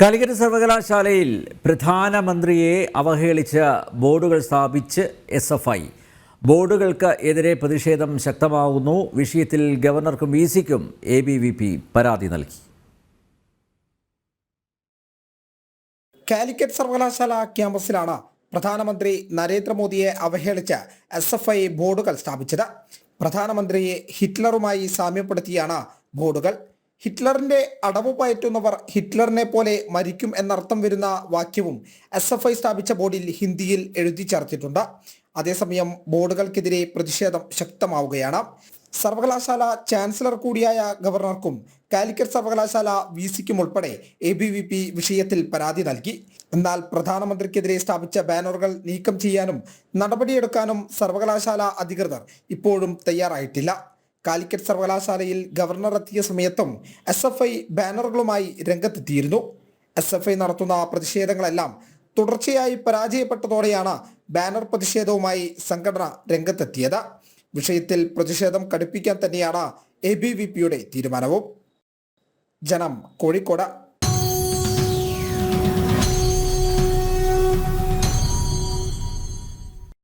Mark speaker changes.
Speaker 1: കാലിക്കറ്റ് സർവകലാശാലയിൽ പ്രധാനമന്ത്രിയെ അവഹേളിച്ച് ബോർഡുകൾ സ്ഥാപിച്ച് എസ് എഫ് ഐ. ബോർഡുകൾക്ക് എതിരെ പ്രതിഷേധം ശക്തമാകുന്നു വിഷയത്തിൽ ഗവർണർക്കും വി സിക്കും എ ബി വി പി പരാതി നൽകി.
Speaker 2: കാലിക്കറ്റ് സർവകലാശാല ക്യാമ്പസിലാണ് പ്രധാനമന്ത്രി നരേന്ദ്രമോദിയെ അവഹേളിച്ച് എസ് എഫ് ഐ ബോർഡുകൾ സ്ഥാപിച്ചത്. പ്രധാനമന്ത്രിയെ ഹിറ്റ്ലറുമായി സാമ്യപ്പെടുത്തിയാണ് ബോർഡുകൾ. ഹിറ്റ്ലറിന്റെ അടവ് പയറ്റുന്നവർ ഹിറ്റ്ലറിനെ പോലെ മരിക്കും എന്നർത്ഥം വരുന്ന വാക്യവും എസ് എഫ് ഐ സ്ഥാപിച്ച ബോർഡിൽ ഹിന്ദിയിൽ എഴുതി ചേർത്തിട്ടുണ്ട്. അതേസമയം ബോർഡുകൾക്കെതിരെ പ്രതിഷേധം ശക്തമാവുകയാണ്. സർവകലാശാല ചാൻസലർ കൂടിയായ ഗവർണർക്കും കാലിക്കറ്റ് സർവകലാശാല വി സിക്കും ഉൾപ്പെടെ എ ബി വി പി വിഷയത്തിൽ പരാതി നൽകി. എന്നാൽ പ്രധാനമന്ത്രിക്കെതിരെ സ്ഥാപിച്ച ബാനറുകൾ നീക്കം ചെയ്യാനും നടപടിയെടുക്കാനും സർവകലാശാല അധികൃതർ ഇപ്പോഴും തയ്യാറായിട്ടില്ല. കാലിക്കറ്റ് സർവകലാശാലയിൽ ഗവർണർ എത്തിയ സമയത്തും എസ് എഫ് ഐ ബാനറുകളുമായി രംഗത്തെത്തിയിരുന്നു. എസ് എഫ് ഐ നടത്തുന്ന പ്രതിഷേധങ്ങളെല്ലാം തുടർച്ചയായി പരാജയപ്പെട്ടതോടെയാണ് ബാനർ പ്രതിഷേധവുമായി സംഘടന രംഗത്തെത്തിയത്. വിഷയത്തിൽ പ്രതിഷേധം കടുപ്പിക്കാൻ തന്നെയാണ് എ ബി വി പിയുടെ തീരുമാനവും. ജനം കോഴിക്കോട്.